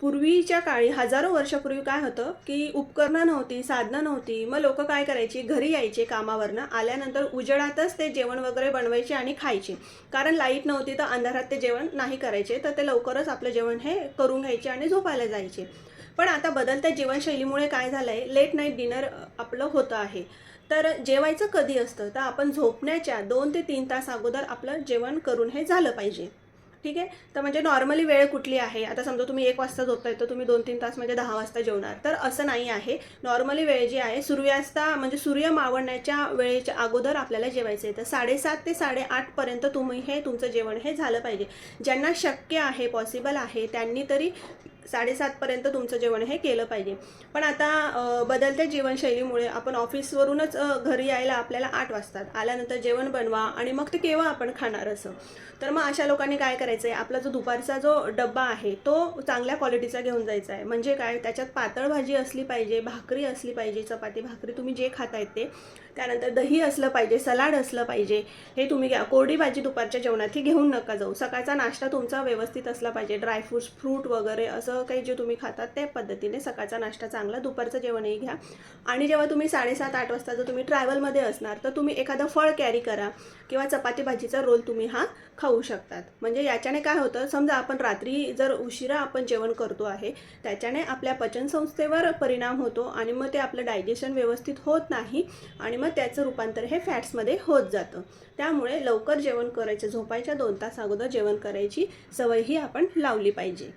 पूर्वीच्या काळी हजारो वर्षापूर्वी काय होतं की उपकरणं नव्हती साधनं नव्हती. मग लोक काय करायची? घरी यायचे कामावरनं. आल्यानंतर उजेडातच ते जेवण वगैरे बनवायचे आणि खायचे. कारण लाइट नव्हती तर अंधारात ते जेवण नाही करायचे. तर ते लवकरच आपलं जेवण हे करून घ्यायचे आणि झोपायला जायचे. पण आता बदलत्या जीवनशैलीमुळे काय झालं आहे लेट नाईट डिनर आपलं होतं आहे. तर जेवायचं कधी असतं? तर आपण झोपण्याच्या दोन ते तीन तास अगोदर आपलं जेवण करून हे झालं पाहिजे. ठीक आहे? तर म्हणजे नॉर्मली वेळ कुठली आहे? आता समजा तुम्ही एक वाजता झोपताय तर तुम्ही दोन तीन तास म्हणजे दहा वाजता जेवणार. तर असं नाही आहे. नॉर्मली वेळ जी आहे सूर्यास्ता म्हणजे सूर्य मावळण्याच्या वेळेच्या अगोदर आपल्याला जेवायचं आहे. तर साडेसात ते साडेआठपर्यंत तुम्ही हे तुमचं जेवण हे झालं पाहिजे. ज्यांना शक्य आहे पॉसिबल आहे त्यांनी तरी साडेसातपर्यंत तुमचं जेवण हे केलं पाहिजे. पण आता बदलत्या जीवनशैलीमुळे आपण ऑफिसवरूनच घरी यायला आपल्याला आठ वाजतात. आल्यानंतर जेवण बनवा आणि मग ते केव्हा आपण खाणार असं. तर मग अशा लोकांनी काय करायचं आहे आपला जो दुपारचा जो डब्बा आहे तो चांगल्या क्वालिटीचा घेऊन जायचा आहे म्हणजे काय? त्याच्यात पातळ भाजी असली पाहिजे भाकरी असली पाहिजे चपाती भाकरी तुम्ही जे खातायत ते. त्यानंतर दही असलं पाहिजे सलाड असलं पाहिजे. हे तुम्ही घ्या. कोरडी भाजी दुपारच्या जेवणात ही घेऊन नका जाऊ. सकाळचा नाश्ता तुमचा व्यवस्थित असला पाहिजे. ड्रायफ्रूट्स फ्रूट वगैरे असं काही जे तुम्ही खातात त्या पद्धतीने सकाळचा नाश्ता चांगला दुपारचं जेवणही घ्या. आणि जेव्हा तुम्ही साडेसात आठ वाजता जर तुम्ही ट्रॅव्हलमध्ये असणार तर तुम्ही एखादं फळ कॅरी करा किंवा चपाती भाजीचा रोल तुम्ही हा खाऊ शकतात. म्हणजे याच्याने काय होतं समजा आपण रात्री जर उशिरा आपण जेवण करतो आहे त्याच्याने आपल्या पचनसंस्थेवर परिणाम होतो आणि मग ते आपलं डायजेशन व्यवस्थित होत नाही आणि मग त्याचं रूपांतर हे फॅट्समध्ये होत जातं. त्यामुळे लवकर जेवण करायचं झोपायच्या दोन तास अगोदर जेवण करायची सवय ही आपण लावली पाहिजे.